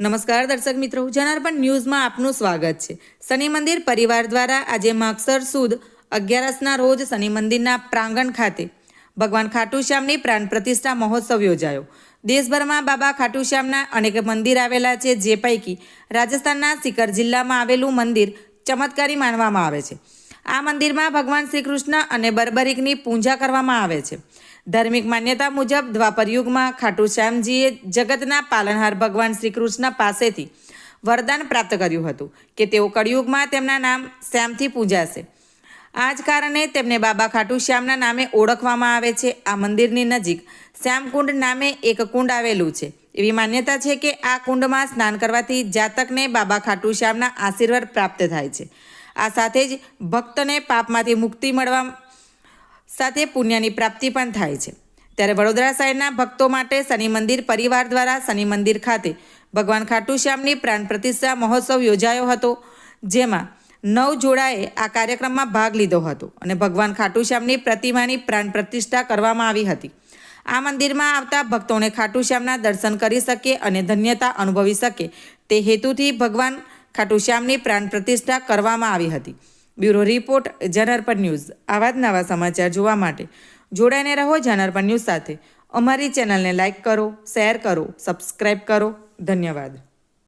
નમસ્કાર દર્શક મિત્રો, જનાર્પણ ન્યૂઝમાં આપનું સ્વાગત છે. શનિ મંદિર પરિવાર દ્વારા આજે માગસર સુદ અગિયારસના રોજ શનિ મંદિરના પ્રાંગણ ખાતે ભગવાન ખાટુશ્યામની પ્રાણ પ્રતિષ્ઠા મહોત્સવ યોજાયો. દેશભરમાં બાબા ખાટુશ્યામના અનેક મંદિર આવેલા છે, જે પૈકી રાજસ્થાનના સિકર જિલ્લામાં આવેલું મંદિર ચમત્કારી માનવામાં આવે છે. આ મંદિરમાં ભગવાન શ્રી કૃષ્ણ અને બરબરીકની પૂજા કરવામાં આવે છે. ધાર્મિક માન્યતા મુજબ દ્વાપરયુગમાં ખાટુ શ્યામજીએ જગતના પાલનહાર ભગવાન શ્રી કૃષ્ણ પાસેથી વરદાન પ્રાપ્ત કર્યું હતું કે તેઓ કળિયુગમાં તેમના નામ શ્યામથી પૂજાશે. આ જ કારણે તેમને બાબા ખાટુ શ્યામના નામે ઓળખવામાં આવે છે. આ મંદિરની નજીક શ્યામકુંડ નામે એક કુંડ આવેલું છે. એવી માન્યતા છે કે આ કુંડમાં સ્નાન કરવાથી જાતકને બાબા ખાટુ શ્યામના આશીર્વાદ પ્રાપ્ત થાય છે. આ સાથે જ ભક્તને પાપમાંથી મુક્તિ મળવા સાથે પુણ્યની પ્રાપ્તિ પણ થાય છે. ત્યારે વડોદરા શહેરના ભક્તો માટે શનિ મંદિર પરિવાર દ્વારા શનિ મંદિર ખાતે ભગવાન ખાટુ શ્યામની પ્રાણ પ્રતિષ્ઠા મહોત્સવ યોજાયો હતો, જેમાં નવ જોડાએ આ કાર્યક્રમમાં ભાગ લીધો હતો અને ભગવાન ખાટુ શ્યામની પ્રતિમાની પ્રાણ પ્રતિષ્ઠા કરવામાં આવી હતી. આ મંદિરમાં આવતા ભક્તોને ખાટુ શ્યામના દર્શન કરી શકે અને ધન્યતા અનુભવી શકે તે હેતુથી ભગવાન ખાટુ શ્યામની પ્રાણ પ્રતિષ્ઠા કરવામાં આવી હતી. બ્યુરો રિપોર્ટ જનરપન ન્યૂઝ. આવા જ નવા સમાચાર જોવા માટે જોડાઈને રહો જનરપન ન્યૂઝ સાથે. અમારી ચેનલને લાઇક કરો, શેર કરો સબસ્ક્રાઈબ કરો. ધન્યવાદ.